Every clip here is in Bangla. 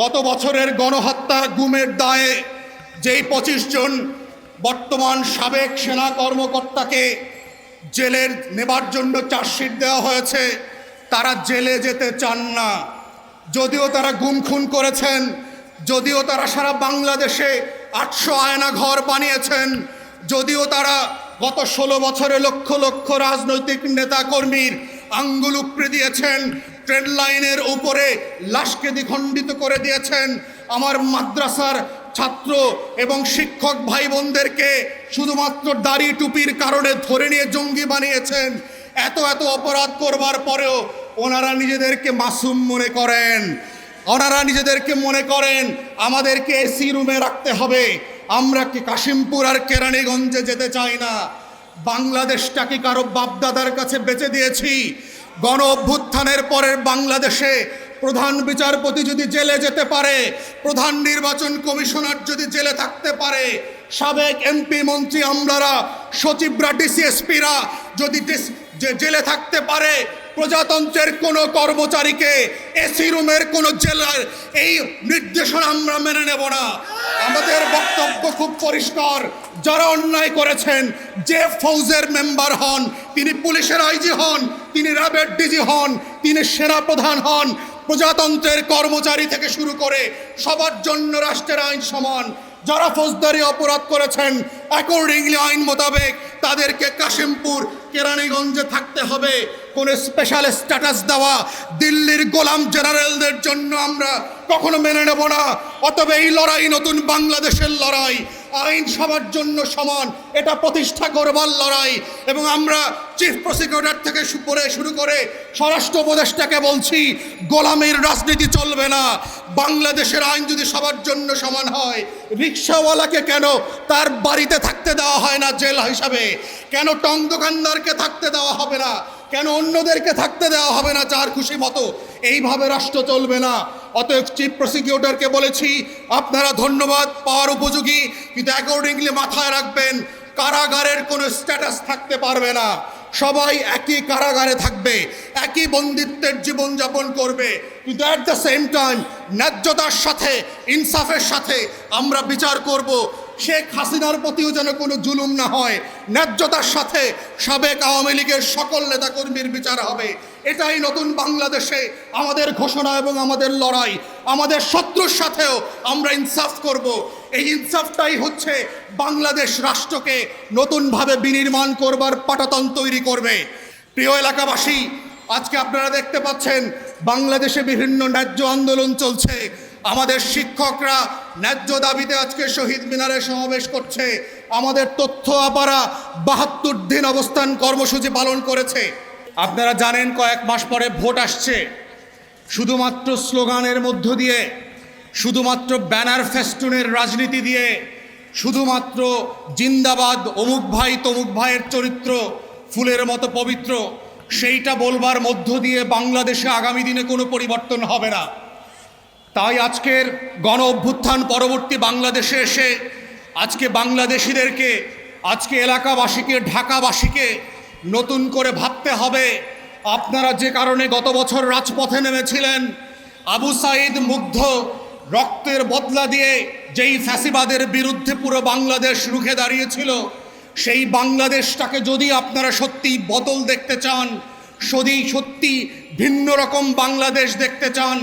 গত বছরের গণহত্যা গুমের দায়ে যেই পঁচিশ জন বর্তমান সাবেক সেনা কর্মকর্তাকে জেলের নেবার জন্য চার্জশিট দেওয়া হয়েছে, তারা জেলে যেতে চান না। যদিও তারা গুম খুন করেছেন, যদিও তারা সারা বাংলাদেশে আটশো আয়না ঘর বানিয়েছেন, যদিও তারা গত ষোলো বছরে লক্ষ লক্ষ রাজনৈতিক নেতাকর্মীর আঙ্গুল উপড়ে দিয়েছেন ট্রেন লাইনের উপরে লাশকে দ্বিখণ্ডিত করে দিয়েছেন আমার মাদ্রাসার ছাত্র এবং শিক্ষক ভাই বোনদেরকে শুধুমাত্র দাড়ি টুপির কারণে ধরে নিয়ে জঙ্গি বানিয়েছেন। এত এত অপরাধ করবার পরেও ওনারা নিজেদেরকে মাসুম মনে করেন। ওনারা নিজেদেরকে মনে করেন, আমাদেরকে এসি রুমে রাখতে হবে। আমরা কি কাশিমপুর আর কেরানীগঞ্জে যেতে চাই না? বাংলাদেশটাকে কারও বাপদাদার কাছে বেঁচে দিয়েছি? গণ অভ্যুত্থানের পরের বাংলাদেশে প্রধান বিচারপতি যদি জেলে যেতে পারে, প্রধান নির্বাচন কমিশনার যদি জেলে থাকতে পারে, সাবেক এমপি মন্ত্রী আমলারা সচিবরা ডিসিএসপিরা যদি জেলে থাকতে পারে, প্রজাতন্ত্রের কোনো কর্মচারীকে এসি রুমের কোনো জেলার এই নির্দেশনা আমরা মেনে নেব না। আমাদের বক্তব্য খুব পরিষ্কার। যারা অন্যায় করেছেন যে ফৌজের মেম্বার হন, তিনি পুলিশের আইজি হন, তিনি র্যাবের ডিজি হন, তিনি সেনা প্রধান হন, প্রজাতন্ত্রের কর্মচারী থেকে শুরু করে সবার জন্য রাষ্ট্রের আইন সমান। যারা ফৌজদারি অপরাধ করেছেন অ্যাকর্ডিংলি আইন মোতাবেক তাদেরকে কাশিমপুর, কেরানীগঞ্জে থাকতে হবে। কোন স্পেশাল স্ট্যাটাস দেওয়া দিল্লির গোলাম জেনারেলদের জন্য আমরা কখনো মেনে নেব না। অতবে এই লড়াই নতুন বাংলাদেশের লড়াই। আইন সবার জন্য সমান। এটা প্রতিষ্ঠা করবার লড়াই। এবং আমরা চিফ প্রসিকিউটর থেকে করে শুরু করে স্বরাষ্ট্র উপদেষ্টাকে বলছি, গোলামের রাজনীতি চলবে না। বাংলাদেশের আইন যদি সবার জন্য সমান হয়, রিক্সাওয়ালাকে কেন তার বাড়িতে থাকতে দেওয়া হয় না জেল হিসাবে? কেন টং দোকানদারকে থাকতে দেওয়া হবে না? কেন অন্যদেরকে থাকতে দেওয়া হবে না যার খুশি মতো? এইভাবে রাষ্ট্র চলবে না। অতএব চিফ প্রসিকিউটরকে বলেছি, আপনারা ধন্যবাদ পাওয়ার উপযোগী, কিন্তু অ্যাকর্ডিংলি মাথায় রাখবেন, কারাগারের কোনো স্ট্যাটাস থাকতে পারবে না। সবাই একই কারাগারে থাকবে, একই বন্দিত্বের জীবনযাপন করবে, কিন্তু অ্যাট দ্য সেম টাইম ন্যায্যতার সাথে, ইনসাফের সাথে আমরা বিচার করব। শেখ হাসিনার প্রতিও যেন কোনো জুলুম না হয়। ন্যায্যতার সাথে সাবেক আওয়ামী লীগের সকল নেতাকর্মীর বিচার হবে। এটাই নতুন বাংলাদেশে আমাদের ঘোষণা এবং আমাদের লড়াই। আমাদের শত্রুর সাথেও আমরা ইনসাফ করব। এই ইনসাফটাই হচ্ছে বাংলাদেশ রাষ্ট্রকে নতুনভাবে বিনির্মাণ করবার পাটাতন তৈরি করবে। প্রিয় এলাকাবাসী, আজকে আপনারা দেখতে পাচ্ছেন, বাংলাদেশে বিভিন্ন ন্যায্য আন্দোলন চলছে। আমাদের শিক্ষকরা ন্যায্য দাবিতে আজকে শহীদ মিনারে সমাবেশ করছে। আমাদের তথ্য আপারা বাহাত্তর দিন অবস্থান কর্মসূচি পালন করেছে। আপনারা জানেন কয়েক মাস পরে ভোট আসছে। শুধুমাত্র স্লোগানের মধ্য দিয়ে, শুধুমাত্র ব্যানার ফেস্টুনের রাজনীতি দিয়ে, শুধুমাত্র জিন্দাবাদ, অমুক ভাই তমুক ভাইয়ের চরিত্র, ফুলের মতো পবিত্র, সেইটা বলবার মধ্য দিয়ে বাংলাদেশে আগামী দিনে কোনো পরিবর্তন হবে না। তাই আজকের গণ অভ্যুত্থান পরবর্তী বাংলাদেশে এসে আজকে বাংলাদেশিদেরকে, আজকে এলাকাবাসীকে, ঢাকাবাসীকে নতুন করে ভাবতে হবে। আপনারা যে কারণে গত বছর রাজপথে নেমেছিলেন, আবু সাইদ মুগ্ধ রক্তের বদলা দিয়ে যেই ফ্যাসিবাদের বিরুদ্ধে পুরো বাংলাদেশ রুখে দাঁড়িয়েছিল, সেই বাংলাদেশটাকে যদি আপনারা সত্যি বদল দেখতে চান, যদি সত্যি ভিন্ন রকম বাংলাদেশ দেখতে চান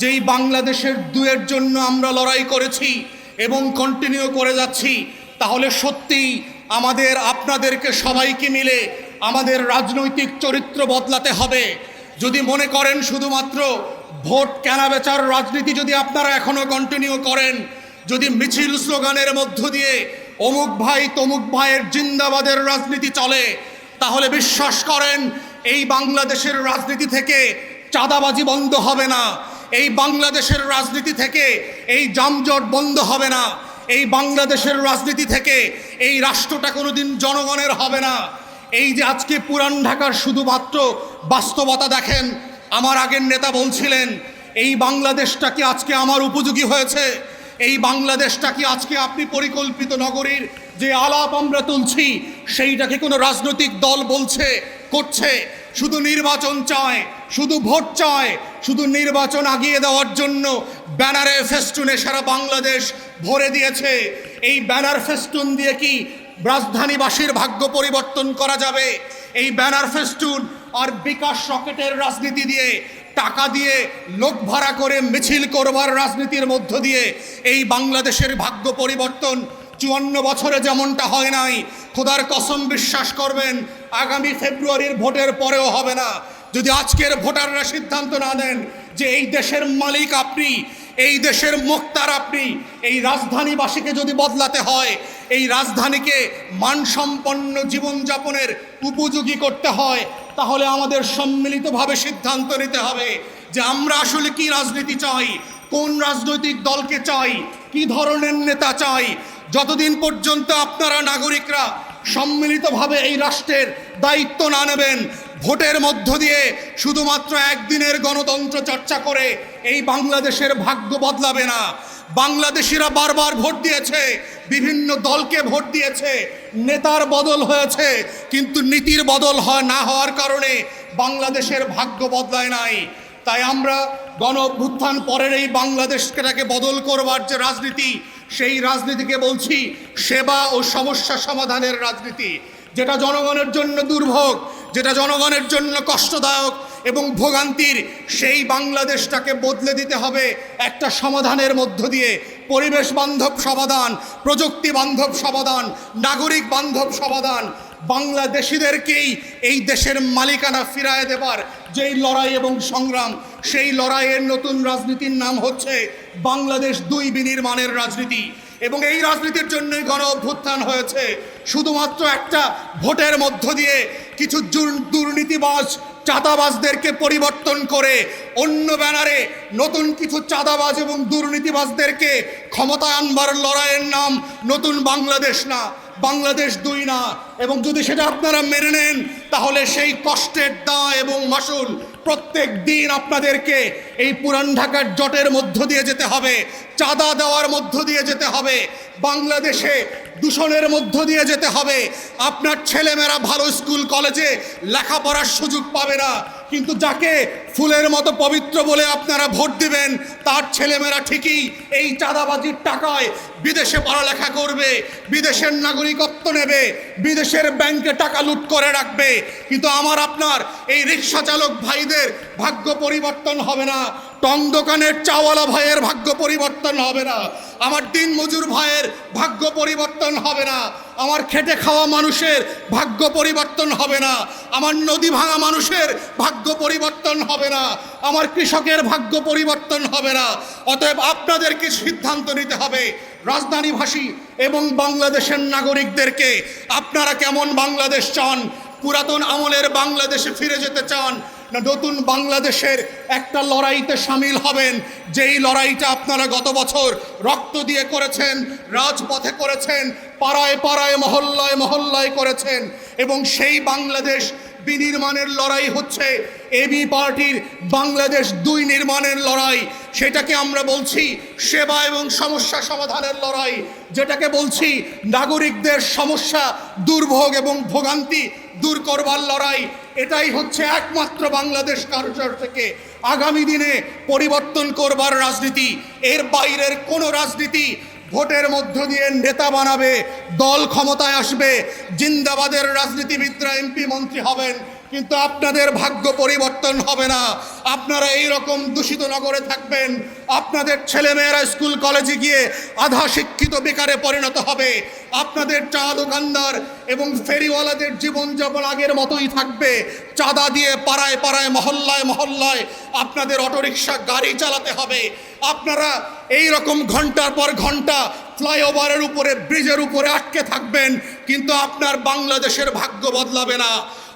যেই বাংলাদেশের দুয়ের জন্য আমরা লড়াই করেছি এবং কন্টিনিউ করে যাচ্ছি, তাহলে সত্যিই আমাদের, আপনাদেরকে সবাইকে মিলে আমাদের রাজনৈতিক চরিত্র বদলাতে হবে। যদি মনে করেন শুধুমাত্র ভোট কেনাবেচার রাজনীতি যদি আপনারা এখনও কন্টিনিউ করেন, যদি মিছিল স্লোগানের মধ্য দিয়ে অমুক ভাই তমুক ভাইয়ের জিন্দাবাদের রাজনীতি চলে, তাহলে বিশ্বাস করেন, এই বাংলাদেশের রাজনীতি থেকে চাঁদাবাজি বন্ধ হবে না। এই বাংলাদেশের রাজনীতি থেকে এই জামজট বন্ধ হবে না। এই বাংলাদেশের রাজনীতি থেকে এই রাষ্ট্রটা কোনোদিন জনগণের হবে না। এই যে আজকে পুরান ঢাকার শুধুমাত্র বাস্তবতা দেখেন, আমার আগের নেতা বলছিলেন, এই বাংলাদেশটা কি আজকে আমার উপযোগী হয়েছে? এই বাংলাদেশটা কি আজকে আপনি পরিকল্পিত নগরীর যে আলাপ আমরা তুলছি সেইটাকে কোনো রাজনৈতিক দল বলছে, করছে? শুধু নির্বাচন চায় শুধু ভোট চায়, শুধু নির্বাচন আগিয়ে দেওয়ার জন্য ব্যানারে ফেস্টুনে সারা বাংলাদেশ ভরে দিয়েছে। এই ব্যানার ফেস্টুন দিয়ে কি রাজধানীবাসীর ভাগ্য পরিবর্তন করা যাবে? এই ব্যানার ফেস্টুন আর বিকাশ রকেটের রাজনীতি দিয়ে, টাকা দিয়ে, লোক ভাড়া করে মিছিল করবার রাজনীতির মধ্য দিয়ে এই বাংলাদেশের ভাগ্য পরিবর্তন চুয়ান্ন বছরে যেমনটা হয় নাই, খোদার কসম বিশ্বাস করবেন, আগামী ফেব্রুয়ারির ভোটের পরেও হবে না। যদি আজকের ভোটাররা সিদ্ধান্ত না দেন যে এই দেশের মালিক আপনি, এই দেশের মুক্তার আপনি, এই রাজধানীবাসীকে যদি বদলাতে হয়, এই রাজধানীকে মানসম্পন্ন জীবনযাপনের উপযোগী করতে হয়, তাহলে আমাদের সম্মিলিতভাবে সিদ্ধান্ত নিতে হবে যে আমরা আসলে কি রাজনীতি চাই, কোন রাজনৈতিক দলকে চাই, কি ধরনের নেতা চাই। যতদিন পর্যন্ত আপনারা নাগরিকরা সম্মিলিতভাবে এই রাষ্ট্রের দায়িত্ব না নেবেন ভোটের মধ্য দিয়ে শুধুমাত্র একদিনের গণতন্ত্র চর্চা করে এই বাংলাদেশের ভাগ্য বদলাবে না। বাংলাদেশিরা বারবার ভোট দিয়েছে, বিভিন্ন দলকে ভোট দিয়েছে, নেতার বদল হয়েছে, কিন্তু নীতির বদল হয় না হওয়ার কারণে বাংলাদেশের ভাগ্য বদলায় নাই। তাই আমরা গণ অভ্যুত্থান পরের এই বাংলাদেশটাকে বদল করবার যে রাজনীতি, সেই রাজনীতিকে বলছি সেবা ও সমস্যা সমাধানের রাজনীতি। যেটা জনগণের জন্য দুর্ভোগ, যেটা জনগণের জন্য কষ্টদায়ক এবং ভোগান্তির, সেই বাংলাদেশটাকে বদলে দিতে হবে একটা সমাধানের মধ্য দিয়ে। পরিবেশ বান্ধব সমাধান, প্রযুক্তি বান্ধব সমাধান, নাগরিক বান্ধব সমাধান, বাংলাদেশিদেরকেই এই দেশের মালিকানা ফিরায় দেবার যেই লড়াই এবং সংগ্রাম, সেই লড়াইয়ের নতুন রাজনীতির নাম হচ্ছে বাংলাদেশ দুই বিনির্মাণের রাজনীতি। এবং এই রাজনীতির জন্যই গণ অভ্যুত্থান হয়েছে। শুধুমাত্র একটা ভোটের মধ্য দিয়ে কিছু দুর্নীতিবাজ চাঁদাবাজদেরকে পরিবর্তন করে অন্য ব্যানারে নতুন কিছু চাঁদাবাজ এবং দুর্নীতিবাজদেরকে ক্ষমতা আনবার লড়াইয়ের নাম নতুন বাংলাদেশ না, বাংলাদেশ দুই না। এবং যদি সেটা আপনারা মেনে নেন, তাহলে সেই কষ্টের দা এবং মাসুল প্রত্যেক দিন আপনাদেরকে এই পুরান ঢাকার জটের মধ্য দিয়ে যেতে হবে, চাঁদা দেওয়ার মধ্য দিয়ে যেতে হবে, বাংলাদেশে দূষণের মধ্য দিয়ে যেতে হবে। আপনার ছেলেমেয়েরা ভালো স্কুল, কলেজে লেখাপড়ার সুযোগ পাবে না। কিন্তু যাকে ফুলের মতো পবিত্র বলে আপনারা ভোট দিবেন, তার ছেলেমেয়েরা ঠিকই এই চাঁদাবাজির টাকায় বিদেশে পড়ালেখা করবে, বিদেশের নাগরিকত্ব নেবে, বিদেশের ব্যাংকে টাকা লুট করে রাখবে। কিন্তু আমার, আপনার এই রিক্সা চালক ভাইদের ভাগ্য পরিবর্তন হবে না। টং দোকানের চাওয়ালা ভাইয়ের ভাগ্য পরিবর্তন হবে না। আমার দিন মজুর ভাইয়ের ভাগ্য পরিবর্তন হবে না। আমার খেটে খাওয়া মানুষের ভাগ্য পরিবর্তন হবে না। আমার নদী ভাঙা মানুষের ভাগ্য পরিবর্তন হবে না। আমার কৃষকের ভাগ্য পরিবর্তন হবে না। অতএব আপনাদেরকে সিদ্ধান্ত নিতে হবে রাজধানীভাষী এবং বাংলাদেশের নাগরিকদেরকে। আপনারা কেমন বাংলাদেশ চান? পুরাতন আমলের বাংলাদেশে ফিরে যেতে চান? না, নতুন বাংলাদেশের একটা লড়াইতে সামিল হবেন। যেই লড়াইটা আপনারা গত বছর রক্ত দিয়ে করেছেন, রাজপথে করেছেন, পাড়ায় পাড়ায়, মহল্লায় মহল্লায় করেছেন, এবং সেই বাংলাদেশ বিনির্মাণের লড়াই হচ্ছে, এবি পার্টির বাংলাদেশ দুই নির্মাণের লড়াই। সেটাকে আমরা বলছি সেবা এবং সমস্যা সমাধানের লড়াই। যেটাকে বলছি নাগরিকদের সমস্যা, দুর্ভোগ এবং ভোগান্তি দূর করবার লড়াই। এটাই হচ্ছে একমাত্র বাংলাদেশ কালচার থেকে আগামী দিনে পরিবর্তন করবার রাজনীতি। এর বাইরের কোনো রাজনীতি ভোটের মধ্য দিয়ে নেতা বানাবে, দল ক্ষমতায় আসবে, জিন্দাবাদের রাজনীতিবিদরা এমপি মন্ত্রী হবেন। কিন্তু আপনাদের ভাগ্য পরিবর্তন হবে না। আপনারা এই রকম দূষিত নগরে থাকবেন। আপনাদের ছেলেমেয়েরা স্কুল, কলেজে গিয়ে আধা শিক্ষিত বেকারে পরিণত হবে। আপনাদের চা দোকানদার এবং ফেরিওয়ালাদের জীবনযাপন আগের মতোই থাকবে। চাঁদা দিয়ে পাড়ায় পাড়ায়, মহল্লায় মহল্লায় আপনাদের অটোরিকশা গাড়ি চালাতে হবে। আপনারা এই রকম ঘণ্টার পর ঘণ্টা ফ্লাইওভারের উপরে, ব্রিজের উপরে আটকে থাকবেন, কিন্তু আপনার বাংলাদেশের ভাগ্য বদলাবে না।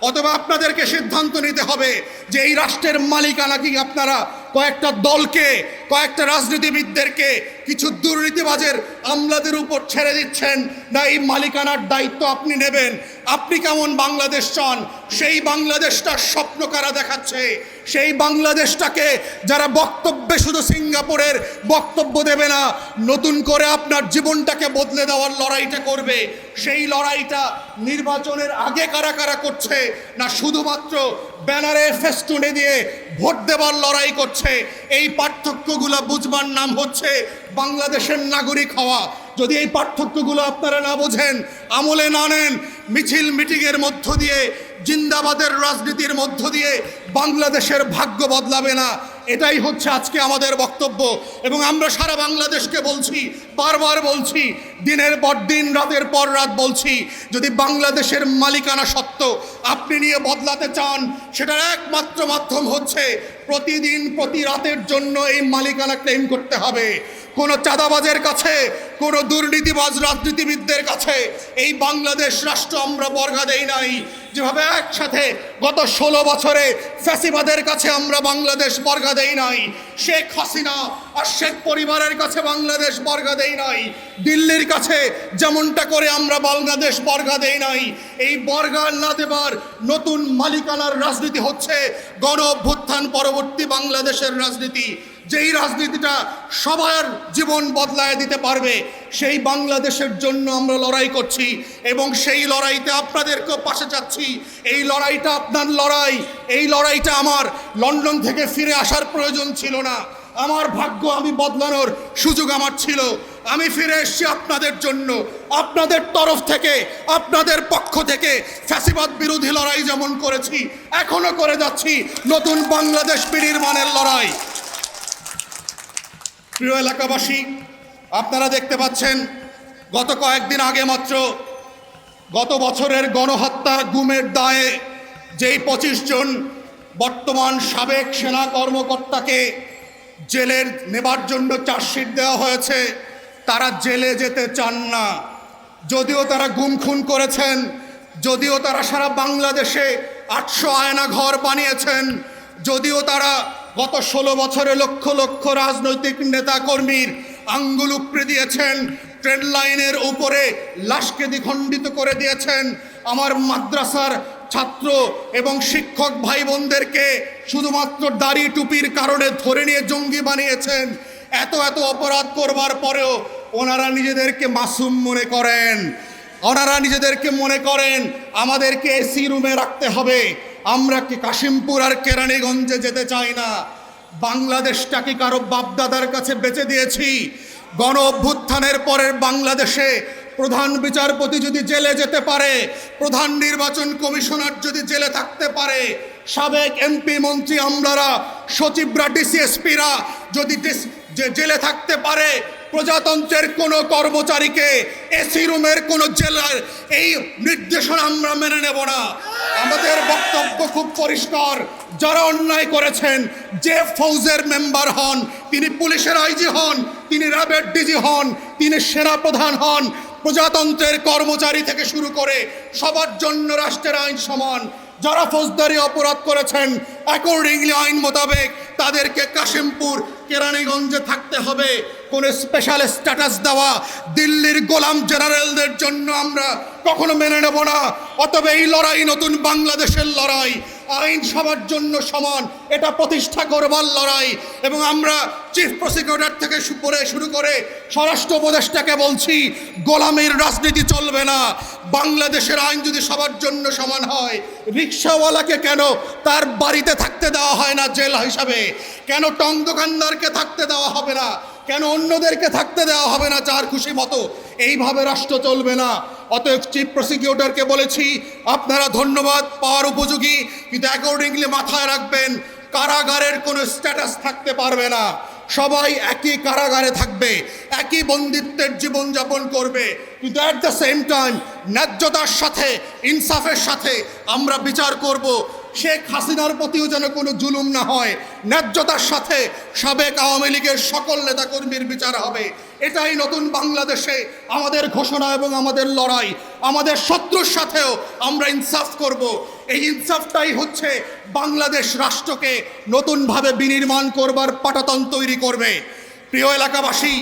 অথবা আপনাদেরকে সিদ্ধান্ত নিতে হবে যে এই রাষ্ট্রের মালিকানা কি আপনারা কয়েকটা দলকে, কয়েকটা রাজনীতিবিদদেরকে কিছু দুর্নীতিবাজের আমলাদের উপর ছেড়ে দিচ্ছেন না, এই মালিকানার দায়িত্ব আপনি নেবেন? আপনি কেমন বাংলাদেশ চান? সেই বাংলাদেশটার স্বপ্ন কারা দেখাচ্ছে? সেই বাংলাদেশটাকে যারা বক্তব্যে শুধু সিঙ্গাপুরের বক্তব্য দেবে না, নতুন করে আপনার জীবনটাকে বদলে দেওয়ার লড়াইটা করবে। সেই লড়াইটা নির্বাচনের আগে কারা কারা করছে? না শুধুমাত্র ব্যানারে ফেস্টুনে দিয়ে ভোট দেওয়ার লড়াই করছে? এই পার্থক্যগুলো বুঝবার নাম হচ্ছে বাংলাদেশের নাগরিক হওয়া। যদি এই পার্থক্যগুলো আপনারা না বোঝেন, আমলে না নেন, মিছিল মিটিংয়ের মধ্য দিয়ে, জিন্দাবাদের রাজনীতির মধ্য দিয়ে বাংলাদেশের ভাগ্য বদলাবে না, এটাই হচ্ছে আজকে আমাদের বক্তব্য। এবং আমরা সারা বাংলাদেশকে বলছি, বারবার বলছি, দিনের পর দিন, রাতের পর রাত বলছি, যদি বাংলাদেশের মালিকানা আপনি নিয়ে বদলাতে চান, সেটার একমাত্র মাধ্যম হচ্ছে প্রতিদিন প্রতি রাতের জন্য এই মালিকানা ক্লেম করতে হবে। কোনো চাঁদাবাজের কাছে, কোনো দুর্নীতিবাজ রাজনীতিবিদদের কাছে এই বাংলাদেশ রাষ্ট্র আমরা বর্গা দেই নাই। যেভাবে একসাথে গত ষোলো বছরে ফ্যাসিবাদের কাছে আমরা বাংলাদেশ বর্গা দেই নাই। শেখ হাসিনা শেখ পরিবারের কাছে বাংলাদেশ বর্গা দেই নাই। দিল্লির কাছে যেমনটা করে আমরা বাংলাদেশ বর্গা দেই নাই। এই বর্গা না দেবার নতুন মালিকানার রাজনীতি হচ্ছে গণ অভ্যুত্থান পরবর্তী বাংলাদেশের রাজনীতি। যেই রাজনীতিটা সবার জীবন বদলায় দিতে পারবে, সেই বাংলাদেশের জন্য আমরা লড়াই করছি এবং সেই লড়াইতে আপনাদেরকেও পাশে চাচ্ছি এই লড়াইটা আপনার লড়াই, এই লড়াইটা আমার। লন্ডন থেকে ফিরে আসার প্রয়োজন ছিল না। আমার ভাগ্য আমি বদলানোর সুযোগ আমার ছিল। আমি ফিরে এসেছি আপনাদের জন্য। আপনাদের তরফ থেকে, আপনাদের পক্ষ থেকে ফ্যাসিবাদ বিরোধী লড়াই যেমন করেছি, এখনও করে যাচ্ছি নতুন বাংলাদেশ বিনির্মাণের লড়াই। প্রিয় এলাকাবাসী, আপনারা দেখতে পাচ্ছেন, গত কয়েকদিন আগে মাত্র গত বছরের গণহত্যা গুমের দায়ে যেই পঁচিশ জন বর্তমান সাবেক সেনা কর্মকর্তাকে জেলের নেবার জন্য চার্জশিট দেওয়া হয়েছে। তারা জেলে যেতে চান না। যদিও তারা গুম খুন করেছেন, যদিও তারা সারা বাংলাদেশে আটশো আয়না ঘর বানিয়েছেন, যদিও তারা গত ষোলো বছরে লক্ষ লক্ষ রাজনৈতিক নেতাকর্মীর আঙ্গুল উপড়ে দিয়েছেন, ট্রেন লাইনের উপরে লাশকে দ্বিখণ্ডিত করে দিয়েছেন। আমার মাদ্রাসার ছাত্র এবং শিক্ষক ভাই বোনদেরকে শুধুমাত্র দাড়ি টুপির কারণে ধরে নিয়ে জঙ্গি বানিয়েছেন। এত এত অপরাধ করবার পরেও ওনারা নিজেদেরকে মাসুম মনে করেন। ওনারা নিজেদেরকে মনে করেন, আমাদেরকে এসি রুমে রাখতে হবে। আমরা কি কাশিমপুর আর কেরানীগঞ্জে যেতে চাই না? বাংলাদেশটাকে কারও বাপদাদার কাছে বেঁচে দিয়েছি? গণ অভ্যুত্থানের পরের বাংলাদেশে প্রধান বিচারপতি যদি জেলে যেতে পারে, প্রধান নির্বাচন কমিশনার যদি জেলে থাকতে পারে, সাবেক এমপি মন্ত্রী আমলারা, সচিবরা, ডিসিএসপিরা যদি জেলে থাকতে পারে, প্রজাতন্ত্রের কোনো কর্মচারীকে এসি রুমের কোনো জেলার এই নির্দেশনা আমরা মেনে নেব না। আমাদের বক্তব্য খুব পরিষ্কার, যারা অন্যায় করেছেন যে ফৌজের মেম্বার হন, তিনি পুলিশের আইজি হন, তিনি র্যাবের ডিজি হন, তিনি সেনা প্রধান হন প্রজাতন্ত্রের কর্মচারী থেকে শুরু করে সবার জন্য রাষ্ট্রের আইন সমান, যারা ফৌজদারি অপরাধ করেছেন অ্যাকর্ডিংলি আইন মোতাবেক তাদেরকে কাশিমপুর, কেরানীগঞ্জে থাকতে হবে। কোনো স্পেশাল স্ট্যাটাস দেওয়া দিল্লির গোলাম জেনারেলদের জন্য আমরা কখনো মেনে নেব না। অতবে এই লড়াই নতুন বাংলাদেশের লড়াই। আইন সবার জন্য সমান। এটা প্রতিষ্ঠা করবার লড়াই। এবং আমরা চিফ প্রসিকিউটর থেকে করে শুরু করে স্বরাষ্ট্র উপদেষ্টাকে বলছি, গোলামের রাজনীতি চলবে না। বাংলাদেশের আইন যদি সবার জন্য সমান হয়, রিক্সাওয়ালাকে কেন তার বাড়িতে থাকতে দেওয়া হয় না জেল হিসাবে? কেন টং দোকানদারকে থাকতে দেওয়া হবে না? কেন অন্যদেরকে থাকতে দেওয়া হবে না যার খুশি মতো? এইভাবে রাষ্ট্র চলবে না। অতএব চিফ প্রসিকিউটরকে বলেছি, আপনারা ধন্যবাদ, পাওয়ার উপযোগী, কিন্তু অ্যাকর্ডিংলি মাথায় রাখবেন, কারাগারের কোনো স্ট্যাটাস থাকতে পারবে না। সবাই একই কারাগারে থাকবে, একই বন্দিত্বের জীবনযাপন করবে, কিন্তু অ্যাট দ্য সেম টাইম ন্যায্যতার সাথে, ইনসাফের সাথে আমরা বিচার করব। শেখ হাসিনার প্রতিও যেন কোনো জুলুম না হয়। ন্যায্যতার সাথে সাবেক আওয়ামী লীগের সকল নেতাকর্মীর বিচার হবে। এটাই নতুন বাংলাদেশে আমাদের ঘোষণা এবং আমাদের লড়াই। আমাদের শত্রুর সাথেও আমরা ইনসাফ করব। এই ইনসাফটাই হচ্ছে বাংলাদেশ রাষ্ট্রকে নতুনভাবে বিনির্মাণ করবার পাটাতন তৈরি করবে। প্রিয় এলাকাবাসী,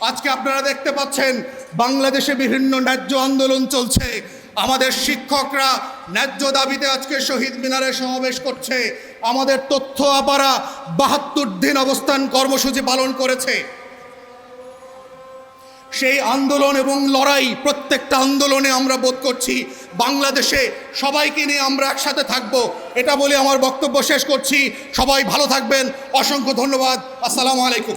আজকে আপনারা দেখতে পাচ্ছেন, বাংলাদেশে বিভিন্ন ন্যায্য আন্দোলন চলছে। আমাদের শিক্ষকরা ন্যায্য দাবিতে আজকে শহীদ মিনারে সমাবেশ করছে। আমাদের তথ্য আপারা বাহাত্তর দিন অবস্থান কর্মসূচি পালন করেছে। সেই আন্দোলন এবং লড়াই, প্রত্যেকটা আন্দোলনে আমরা বোধ করছি বাংলাদেশে সবাইকে নিয়ে আমরা একসাথে থাকব। এটা বলে আমার বক্তব্য শেষ করছি। সবাই ভালো থাকবেন। অসংখ্য ধন্যবাদ। আসসালামু আলাইকুম।